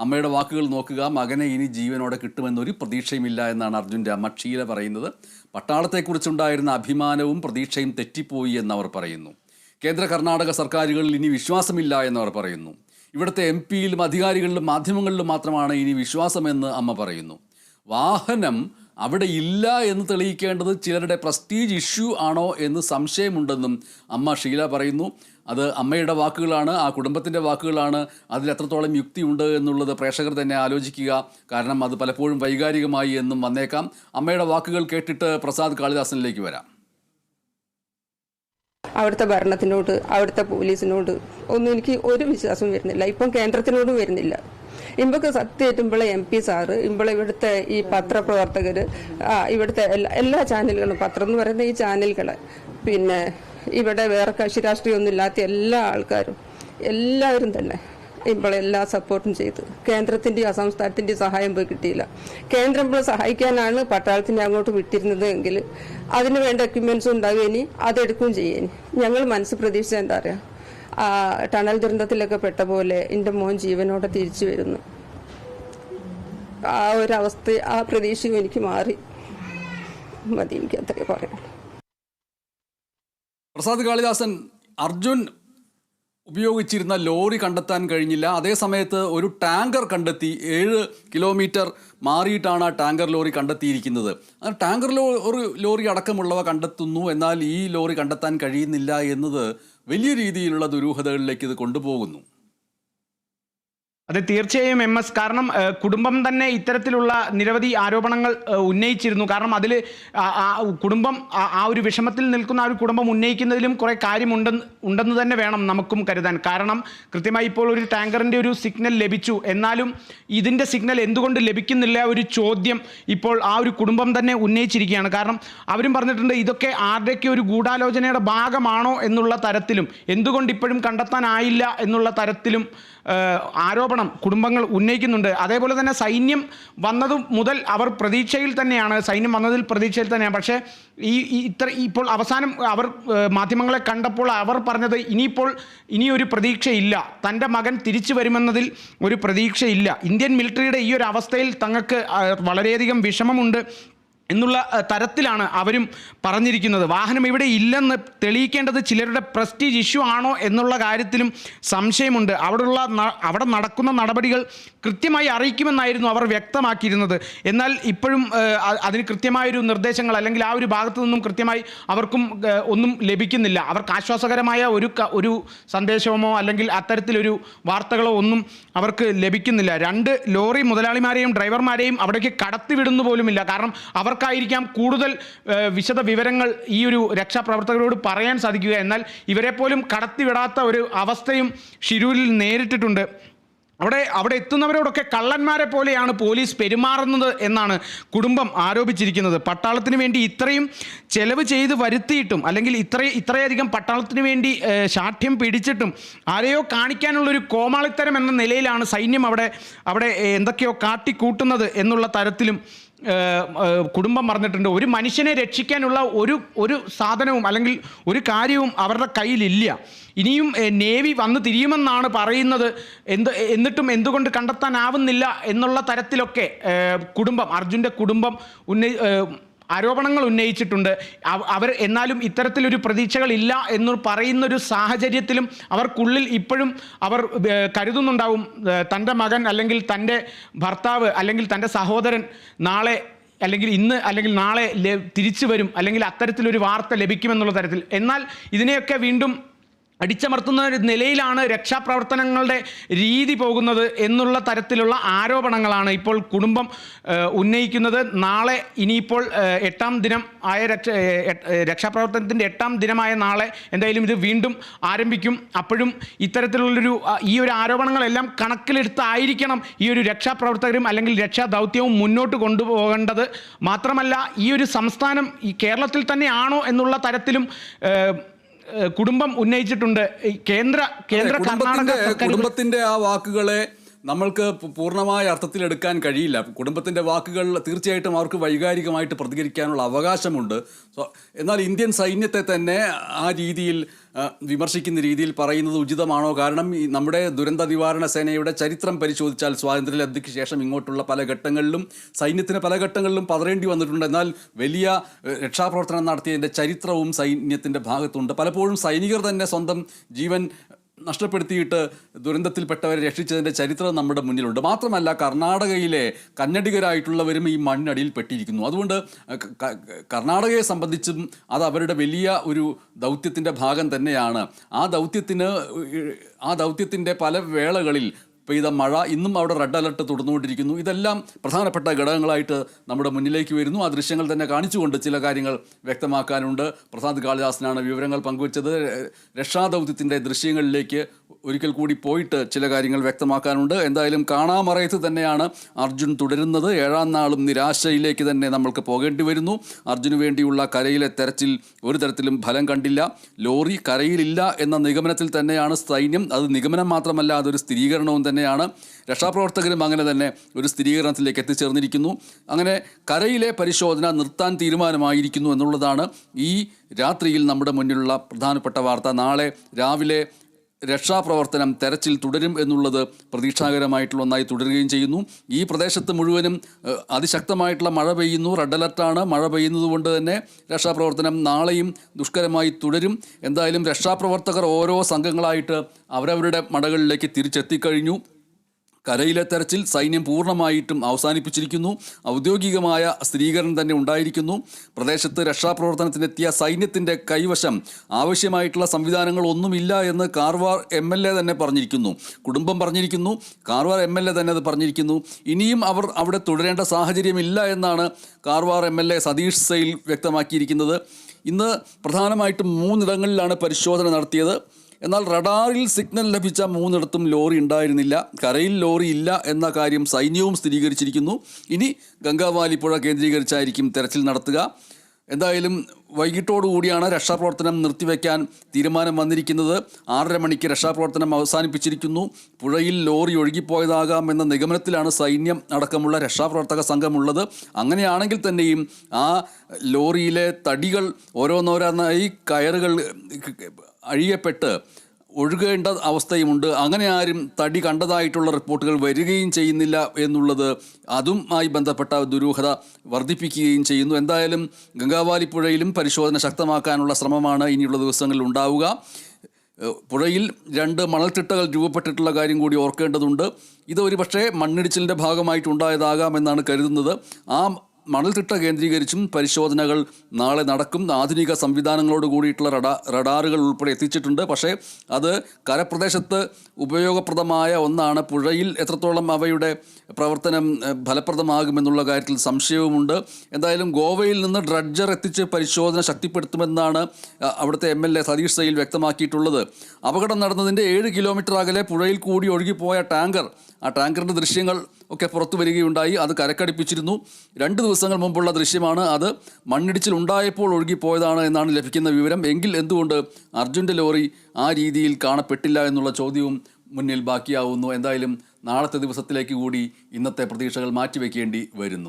അമ്മയുടെ വാക്കുകൾ നോക്കുക മകനെ ഇനി ജീവനോടെ കിട്ടുമെന്നൊരു പ്രതീക്ഷയുമില്ല എന്നാണ് അർജുന്റെ അമ്മ ക്ഷീല പറയുന്നത്. പട്ടാളത്തെക്കുറിച്ചുണ്ടായിരുന്ന അഭിമാനവും പ്രതീക്ഷയും തെറ്റിപ്പോയി എന്നവർ പറയുന്നു. കേന്ദ്ര കർണാടക സർക്കാരുകളിൽ ഇനി വിശ്വാസമില്ല എന്നവർ പറയുന്നു. ഇവിടുത്തെ എം പിയിലും അധികാരികളിലും മാധ്യമങ്ങളിലും മാത്രമാണ് ഇനി വിശ്വാസമെന്ന് അമ്മ പറയുന്നു. വാഹനം അവിടെ ഇല്ല എന്ന് തെളിയിക്കേണ്ടത് ചിലരുടെ പ്രസ്റ്റീജ് ഇഷ്യൂ ആണോ എന്ന് സംശയമുണ്ടെന്നും അമ്മ ഷീല പറയുന്നു. അത് അമ്മയുടെ വാക്കുകളാണ് ആ കുടുംബത്തിന്റെ വാക്കുകളാണ്. അതിൽ എത്രത്തോളം യുക്തിയുണ്ട് എന്നുള്ളത് പ്രേക്ഷകർ തന്നെ ആലോചിക്കുക. കാരണം അത് പലപ്പോഴും വൈകാരികമായി എന്നും വന്നേക്കാം. അമ്മയുടെ വാക്കുകൾ കേട്ടിട്ട് പ്രസാദ് കാളിദാസനിലേക്ക് വരാം. അവിടുത്തെ ഭരണത്തിനോട് അവിടുത്തെ പോലീസിനോട് ഒന്നും എനിക്ക് ഒരു വിശ്വാസവും വരുന്നില്ല. ഇപ്പം കേന്ദ്രത്തിനോടും വരുന്നില്ല. ഇമ്പൊക്കെ സത്യമായിട്ടുമ്പോളെ എം പി സാറ് ഇമ്പളെ ഇവിടുത്തെ ഈ പത്രപ്രവർത്തകർ ഇവിടുത്തെ എല്ലാ എല്ലാ ചാനലുകളും പത്രം എന്ന് പറയുന്ന ഈ ചാനലുകൾ പിന്നെ ഇവിടെ വേറെ കക്ഷി രാഷ്ട്രീയമൊന്നും ഇല്ലാത്ത എല്ലാ ആൾക്കാരും എല്ലാവരും തന്നെ ഇപ്പോൾ എല്ലാ സപ്പോർട്ടും ചെയ്തു. കേന്ദ്രത്തിന്റെയും ആ സംസ്ഥാനത്തിന്റെയും സഹായം പോയി കിട്ടിയില്ല. കേന്ദ്രം ഇപ്പോൾ സഹായിക്കാനാണ് പട്ടാളത്തിനെ അങ്ങോട്ട് വിട്ടിരുന്നത് എങ്കിൽ അതിന് വേണ്ട എക്യുപ്മെന്റ്സ് ഉണ്ടാവുക ഇനി അതെടുക്കുകയും ചെയ്യേനി ഞങ്ങൾ മനസ്സ് പ്രതീക്ഷിച്ച എന്താ പറയുക ടണൽ ദുരന്തത്തിലൊക്കെ പെട്ട പോലെ എന്റെ മോൻ ജീവനോടെ തിരിച്ചു വരുന്നു. ആ ഒരു അവസ്ഥ ആ പ്രതീക്ഷയും എനിക്ക് മാറി. മതി എനിക്ക് അത്രയേ പറയാനുള്ളൂ. പ്രസാദ് കാളിദാസൻ അർജുൻ ഉപയോഗിച്ചിരുന്ന ലോറി കണ്ടെത്താൻ കഴിഞ്ഞില്ല. അതേ സമയത്ത് ഒരു ടാങ്കർ കണ്ടെത്തി. ഏഴ് കിലോമീറ്റർ മാറിയിട്ടാണ് ആ ടാങ്കർ ലോറി കണ്ടെത്തിയിരിക്കുന്നത്. ആ ടാങ്കർ ലോറി ലോറി അടക്കമുള്ളവ കണ്ടെത്തുന്നു. എന്നാൽ ഈ ലോറി കണ്ടെത്താൻ കഴിയുന്നില്ല എന്നത് വലിയ രീതിയിലുള്ള ദുരൂഹതകളിലേക്ക് ഇത് കൊണ്ടുപോകുന്നു. അതെ തീർച്ചയായും എം എസ്. കാരണം കുടുംബം തന്നെ ഇത്തരത്തിലുള്ള നിരവധി ആരോപണങ്ങൾ ഉന്നയിച്ചിരുന്നു. കാരണം അതിൽ കുടുംബം ആ- ഒരു വിഷമത്തിൽ നിൽക്കുന്ന ആ ഒരു കുടുംബം ഉന്നയിക്കുന്നതിലും കുറേ കാര്യമുണ്ടെന്ന് ഉണ്ടെന്ന് തന്നെ വേണം നമുക്കും കരുതാൻ. കാരണം കൃത്യമായി ഇപ്പോൾ ഒരു ടാങ്കറിന്റെ ഒരു സിഗ്നൽ ലഭിച്ചു. എന്നാലും ഇതിന്റെ സിഗ്നൽ എന്തുകൊണ്ട് ലഭിക്കുന്നില്ല ഒരു ചോദ്യം ഇപ്പോൾ ആ ഒരു കുടുംബം തന്നെ ഉന്നയിച്ചിരിക്കുകയാണ്. കാരണം അവരും പറഞ്ഞിട്ടുണ്ട് ഇതൊക്കെ ആരുടെയൊക്കെ ഒരു ഗൂഢാലോചനയുടെ ഭാഗമാണോ എന്നുള്ള തരത്തിലും എന്തുകൊണ്ട് ഇപ്പോഴും കണ്ടെത്താനായില്ല എന്നുള്ള തരത്തിലും ഏഹ്, ആരോപണം കുടുംബങ്ങൾ ഉന്നയിക്കുന്നുണ്ട്. അതേപോലെ തന്നെ സൈന്യം വന്നതു മുതൽ അവർ പ്രതീക്ഷയിൽ തന്നെയാണ്. സൈന്യം വന്നതിൽ പ്രതീക്ഷയിൽ തന്നെയാണ്. പക്ഷേ ഈ ഇത്ര ഇപ്പോൾ അവസാനം അവർ മാധ്യമങ്ങളെ കണ്ടപ്പോൾ അവർ പറഞ്ഞത് ഇനിയിപ്പോൾ ഇനിയൊരു പ്രതീക്ഷയില്ല. തന്റെ മകൻ തിരിച്ചു വരുമെന്നതിൽ ഒരു പ്രതീക്ഷയില്ല. ഇന്ത്യൻ മിലിറ്ററിയുടെ ഈ ഒരു അവസ്ഥയിൽ തങ്ങൾക്ക് വളരെയധികം വിഷമമുണ്ട്. എന്നുള്ള തരത്തിലാണ് അവരും പറഞ്ഞിരിക്കുന്നത്. വാഹനം ഇവിടെ ഇല്ലെന്ന് തെളിയിക്കേണ്ടത് ചിലരുടെ പ്രസ്റ്റീജ് ഇഷ്യൂ ആണോ എന്നുള്ള കാര്യത്തിലും സംശയമുണ്ട്. അവിടെയുള്ള അവിടെ നടക്കുന്ന നടപടികൾ കൃത്യമായി അറിയിക്കുമെന്നായിരുന്നു അവർ വ്യക്തമാക്കിയിരുന്നത്. എന്നാൽ ഇപ്പോഴും അതിന് കൃത്യമായൊരു നിർദ്ദേശങ്ങൾ അല്ലെങ്കിൽ ആ ഒരു ഭാഗത്തു നിന്നും കൃത്യമായി അവർക്കും ഒന്നും ലഭിക്കുന്നില്ല. അവർക്ക് ആശ്വാസകരമായ ഒരു ഒരു സന്ദേശമോ അല്ലെങ്കിൽ അത്തരത്തിലൊരു വാർത്തകളോ ഒന്നും അവർക്ക് ലഭിക്കുന്നില്ല. രണ്ട് ലോറി മുതലാളിമാരെയും ഡ്രൈവർമാരെയും അവിടേക്ക് കടത്തിവിടുന്നു പോലുമില്ല. കാരണം അവർക്കായിരിക്കാം കൂടുതൽ വിശദ വിവരങ്ങൾ ഈ ഒരു രക്ഷാപ്രവർത്തകരോട് പറയാൻ സാധിക്കുക. എന്നാൽ ഇവരെ പോലും കടത്തിവിടാത്ത ഒരു അവസ്ഥയും ഷിരൂരിൽ നേരിട്ടിട്ടുണ്ട്. അവിടെ അവിടെ എത്തുന്നവരോടൊക്കെ കള്ളന്മാരെ പോലെയാണ് പോലീസ് പെരുമാറുന്നത് എന്നാണ് കുടുംബം ആരോപിച്ചിരിക്കുന്നത്. പട്ടാളത്തിന് വേണ്ടി ഇത്രയും ചെലവ് ചെയ്ത് വരുത്തിയിട്ടും അല്ലെങ്കിൽ ഇത്ര ഇത്രയധികം പട്ടാളത്തിന് വേണ്ടി ശാഠ്യം പിടിച്ചിട്ടും ആരെയോ കാണിക്കാനുള്ളൊരു കോമാളിത്തരം എന്ന നിലയിലാണ് സൈന്യം അവിടെ അവിടെ എന്തൊക്കെയോ കാട്ടിക്കൂട്ടുന്നത് എന്നുള്ള തരത്തിലും കുടുംബം പറഞ്ഞിട്ടുണ്ട് ഒരു മനുഷ്യനെ രക്ഷിക്കാനുള്ള ഒരു ഒരു സാധനവും അല്ലെങ്കിൽ ഒരു കാര്യവും അവരുടെ കയ്യിലില്ല. ഇനിയും നേവി വന്ന് തിരിയുമെന്നാണ് പറയുന്നത്. എന്ത് എന്നിട്ടും എന്തുകൊണ്ട് കണ്ടെത്താനാവുന്നില്ല എന്നുള്ള തരത്തിലൊക്കെ കുടുംബം അർജുന്റെ കുടുംബം ഉന്നയി ആരോപണങ്ങൾ ഉന്നയിച്ചിട്ടുണ്ട്. അവർ എന്നാലും ഇത്തരത്തിലൊരു പ്രതീക്ഷകളില്ല എന്ന് പറയുന്നൊരു സാഹചര്യത്തിലും അവർക്കുള്ളിൽ ഇപ്പോഴും അവർ കരുതുന്നുണ്ടാവും. തന്റെ മകൻ അല്ലെങ്കിൽ തന്റെ ഭർത്താവ് അല്ലെങ്കിൽ തന്റെ സഹോദരൻ നാളെ അല്ലെങ്കിൽ ഇന്ന് അല്ലെങ്കിൽ നാളെ തിരിച്ചു വരും അല്ലെങ്കിൽ അത്തരത്തിലൊരു വാർത്ത ലഭിക്കുമെന്നുള്ള തരത്തിൽ. എന്നാൽ ഇതിനെയൊക്കെ വീണ്ടും അടിച്ചമർത്തുന്ന ഒരു നിലയിലാണ് രക്ഷാപ്രവർത്തനങ്ങളുടെ രീതി പോകുന്നത് എന്നുള്ള തരത്തിലുള്ള ആരോപണങ്ങളാണ് ഇപ്പോൾ കുടുംബം ഉന്നയിക്കുന്നത്. നാളെ ഇനിയിപ്പോൾ എട്ടാം ദിനം ആയ രക്ഷ രക്ഷാപ്രവർത്തനത്തിന്റെ എട്ടാം ദിനമായ നാളെ എന്തായാലും ഇത് വീണ്ടും ആരംഭിക്കും. അപ്പോഴും ഇത്തരത്തിലുള്ളൊരു ഈ ഒരു ആരോപണങ്ങളെല്ലാം കണക്കിലെടുത്തായിരിക്കണം ഈ ഒരു രക്ഷാപ്രവർത്തകരും അല്ലെങ്കിൽ രക്ഷാദൗത്യവും മുന്നോട്ട് കൊണ്ടുപോകേണ്ടത്. മാത്രമല്ല ഈ ഒരു സംസ്ഥാനം ഈ കേരളത്തിൽ തന്നെയാണോ എന്നുള്ള തരത്തിലും കുടുംബം ഉന്നയിച്ചിട്ടുണ്ട്. ഈ കേന്ദ്ര കേന്ദ്ര കർണാടക കുടുംബത്തിന്റെ ആ വാക്കുകളെ നമ്മൾക്ക് പൂർണമായ അർത്ഥത്തിൽ എടുക്കാൻ കഴിയില്ല. കുടുംബത്തിന്റെ വാക്കുകൾ തീർച്ചയായിട്ടും അവർക്ക് വൈകാരികമായിട്ട് പ്രതികരിക്കാനുള്ള അവകാശമുണ്ട്. സോ എന്നാൽ ഇന്ത്യൻ സൈന്യത്തെ തന്നെ ആ രീതിയിൽ വിമർശിക്കുന്ന രീതിയിൽ പറയുന്നത് ഉചിതമാണോ? കാരണം നമ്മുടെ ദുരന്ത നിവാരണ സേനയുടെ ചരിത്രം പരിശോധിച്ചാൽ സ്വാതന്ത്ര്യലബ്ധിക്ക് ശേഷം ഇങ്ങോട്ടുള്ള പല ഘട്ടങ്ങളിലും സൈന്യത്തിന് പല ഘട്ടങ്ങളിലും പതറേണ്ടി വന്നിട്ടുണ്ട്. എന്നാൽ വലിയ രക്ഷാപ്രവർത്തനം നടത്തിയതിന്റെ ചരിത്രവും സൈന്യത്തിന്റെ ഭാഗത്തുണ്ട്. പലപ്പോഴും സൈനികർ തന്നെ സ്വന്തം ജീവൻ നഷ്ടപ്പെടുത്തിയിട്ട് ദുരന്തത്തിൽപ്പെട്ടവരെ രക്ഷിച്ചതിന്റെ ചരിത്രം നമ്മുടെ മുന്നിലുണ്ട്. മാത്രമല്ല കർണാടകയിലെ കന്നഡികരായിട്ടുള്ളവരും ഈ മണ്ണിനടിയിൽ പെട്ടിരിക്കുന്നു. അതുകൊണ്ട് കർണാടകയെ സംബന്ധിച്ചും അത് അവരുടെ വലിയ ഒരു ദൗത്യത്തിന്റെ ഭാഗം തന്നെയാണ്. ആ ദൗത്യത്തിന് ആ ദൗത്യത്തിന്റെ പല വേളകളിൽ പെയ്ത മഴ ഇന്നും അവിടെ റെഡ് അലർട്ട് തുടർന്നുകൊണ്ടിരിക്കുന്നു. ഇതെല്ലാം പ്രധാനപ്പെട്ട ഘടകങ്ങളായിട്ട് നമ്മുടെ മുന്നിലേക്ക് വരുന്നു. ആ ദൃശ്യങ്ങൾ തന്നെ കാണിച്ചുകൊണ്ട് ചില കാര്യങ്ങൾ വ്യക്തമാക്കാനുണ്ട്. പ്രസാദ് കാളിദാസനാണ് വിവരങ്ങൾ പങ്കുവച്ചത്. രക്ഷാദൗത്യത്തിന്റെ ദൃശ്യങ്ങളിലേക്ക് ഒരിക്കൽ കൂടി പോയിട്ട് ചില കാര്യങ്ങൾ വ്യക്തമാക്കാനുണ്ട്. എന്തായാലും കാണാമറയത്ത് തന്നെയാണ് അർജുൻ തുടരുന്നത്. ഏഴാം നാളും നിരാശയിലേക്ക് തന്നെ നമ്മൾക്ക് പോകേണ്ടി വരുന്നു. അർജുന് വേണ്ടിയുള്ള കരയിലെ തെരച്ചിൽ ഒരു തരത്തിലും ഫലം കണ്ടില്ല. ലോറി കരയിലില്ല എന്ന നിഗമനത്തിൽ തന്നെയാണ് സൈന്യം. അത് നിഗമനം മാത്രമല്ല അതൊരു സ്ഥിരീകരണവും തന്നെയാണ്. രക്ഷാപ്രവർത്തകരും അങ്ങനെ തന്നെ ഒരു സ്ഥിരീകരണത്തിലേക്ക് എത്തിച്ചേർന്നിരിക്കുന്നു. അങ്ങനെ കരയിലെ പരിശോധന നിർത്താൻ തീരുമാനമായിരിക്കുന്നു എന്നുള്ളതാണ് ഈ രാത്രിയിൽ നമ്മുടെ മുന്നിലുള്ള പ്രധാനപ്പെട്ട വാർത്ത. നാളെ രാവിലെ രക്ഷാപ്രവർത്തനം തെരച്ചിൽ തുടരും എന്നുള്ളത് പ്രതീക്ഷാകരമായിട്ടുള്ള ഒന്നായി തുടരുകയും ചെയ്യുന്നു. ഈ പ്രദേശത്ത് മുഴുവനും അതിശക്തമായിട്ടുള്ള മഴ പെയ്യുന്നു. റെഡ് അലർട്ടാണ്. മഴ പെയ്യുന്നതുകൊണ്ട് തന്നെ രക്ഷാപ്രവർത്തനം നാളെയും ദുഷ്കരമായി തുടരും. എന്തായാലും രക്ഷാപ്രവർത്തകർ ഓരോ സംഘങ്ങളായിട്ട് അവരവരുടെ മടകളിലേക്ക് തിരിച്ചെത്തിക്കഴിഞ്ഞു. കരയിലെ തെരച്ചിൽ സൈന്യം പൂർണമായിട്ടും അവസാനിപ്പിച്ചിരിക്കുന്നു. ഔദ്യോഗികമായ സ്ഥിരീകരണം തന്നെ ഉണ്ടായിരിക്കുന്നു. പ്രദേശത്ത് രക്ഷാപ്രവർത്തനത്തിനെത്തിയ സൈന്യത്തിന്റെ കൈവശം ആവശ്യമായിട്ടുള്ള സംവിധാനങ്ങൾ ഒന്നുമില്ല എന്ന് കാർവാർ എം തന്നെ പറഞ്ഞിരിക്കുന്നു. കുടുംബം പറഞ്ഞിരിക്കുന്നു. കാർവാർ എ തന്നെ അത് പറഞ്ഞിരിക്കുന്നു. ഇനിയും അവർ അവിടെ തുടരേണ്ട സാഹചര്യമില്ല എന്നാണ് Karwar M L A Satish Sail വ്യക്തമാക്കിയിരിക്കുന്നത്. ഇന്ന് പ്രധാനമായിട്ടും മൂന്നിടങ്ങളിലാണ് പരിശോധന നടത്തിയത്. എന്നാൽ റഡാറിൽ സിഗ്നൽ ലഭിച്ച മൂന്നിടത്തും ലോറി ഉണ്ടായിരുന്നില്ല. കരയിൽ ലോറി ഇല്ല എന്ന കാര്യം സൈന്യവും സ്ഥിരീകരിച്ചിരിക്കുന്നു. ഇനി ഗംഗാവാലി പുഴ കേന്ദ്രീകരിച്ചായിരിക്കും തെരച്ചിൽ നടത്തുക. എന്തായാലും വൈകിട്ടോടുകൂടിയാണ് രക്ഷാപ്രവർത്തനം നിർത്തിവെക്കാൻ തീരുമാനം വന്നിരിക്കുന്നത്. ആറര മണിക്ക് രക്ഷാപ്രവർത്തനം അവസാനിപ്പിച്ചിരിക്കുന്നു. പുഴയിൽ ലോറി ഒഴുകിപ്പോയതാകാം എന്ന നിഗമനത്തിലാണ് സൈന്യം അടക്കമുള്ള രക്ഷാപ്രവർത്തക സംഘമുള്ളത്. അങ്ങനെയാണെങ്കിൽ തന്നെയും ആ ലോറിയിലെ തടികൾ ഓരോന്നോരോന്നായി കയറുകൾ അഴിയപ്പെട്ട് ഒഴുകേണ്ട അവസ്ഥയുമുണ്ട്. അങ്ങനെ ആരും തടി കണ്ടതായിട്ടുള്ള റിപ്പോർട്ടുകൾ വരികയും ചെയ്യുന്നില്ല എന്നുള്ളത് അതുമായി ബന്ധപ്പെട്ട ദുരൂഹത വർദ്ധിപ്പിക്കുകയും ചെയ്യുന്നു. എന്തായാലും ഗംഗാവാലി പുഴയിലും പരിശോധന ശക്തമാക്കാനുള്ള ശ്രമമാണ് ഇനിയുള്ള ദിവസങ്ങളിൽ ഉണ്ടാവുക. പുഴയിൽ രണ്ട് മണൽത്തിട്ടകൾ രൂപപ്പെട്ടിട്ടുള്ള കാര്യം കൂടി ഓർക്കേണ്ടതുണ്ട്. ഇത് ഒരുപക്ഷേ മണ്ണിടിച്ചിലിന്റെ ഭാഗമായിട്ടുണ്ടായതാകാം എന്നാണ് കരുതുന്നത്. ആ മണൽത്തിട്ട കേന്ദ്രീകരിച്ചും പരിശോധനകൾ നാളെ നടക്കും. ആധുനിക സംവിധാനങ്ങളോട് കൂടിയിട്ടുള്ള റഡാ റഡാറുകൾ ഉൾപ്പെടെ എത്തിച്ചിട്ടുണ്ട്. പക്ഷേ അത് കരപ്രദേശത്ത് ഉപയോഗപ്രദമായ ഒന്നാണ്. പുഴയിൽ എത്രത്തോളം അവയുടെ പ്രവർത്തനം ഫലപ്രദമാകുമെന്നുള്ള കാര്യത്തിൽ സംശയവുമുണ്ട്. എന്തായാലും ഗോവയിൽ നിന്ന് ഡ്രഡ്ജർ എത്തിച്ച് പരിശോധന ശക്തിപ്പെടുത്തുമെന്നാണ് അവിടുത്തെ M L A Satish Sail വ്യക്തമാക്കിയിട്ടുള്ളത്. അപകടം നടന്നതിന്റെ ഏഴ് കിലോമീറ്റർ അകലെ പുഴയിൽ കൂടി ഒഴുകിപ്പോയ ടാങ്കർ ആ ടാങ്കറിന്റെ ദൃശ്യങ്ങൾ ഒക്കെ പുറത്തു വരികയുണ്ടായി. അത് കരക്കടിപ്പിച്ചിരുന്നു. രണ്ട് ദിവസങ്ങൾ മുമ്പുള്ള ദൃശ്യമാണ് അത്. മണ്ണിടിച്ചിൽ ഉണ്ടായപ്പോൾ ഒഴുകിപ്പോയതാണ് എന്നാണ് ലഭിക്കുന്ന വിവരം. എങ്കിൽ എന്തുകൊണ്ട് അർജുന്റെ ലോറി ആ രീതിയിൽ കാണപ്പെട്ടില്ല എന്നുള്ള ചോദ്യവും മുന്നിൽ ബാക്കിയാവുന്നു. എന്തായാലും നാളത്തെ ദിവസത്തിലേക്ക് കൂടി ഇന്നത്തെ പ്രതീക്ഷകൾ മാറ്റിവെക്കേണ്ടി വരുന്നു.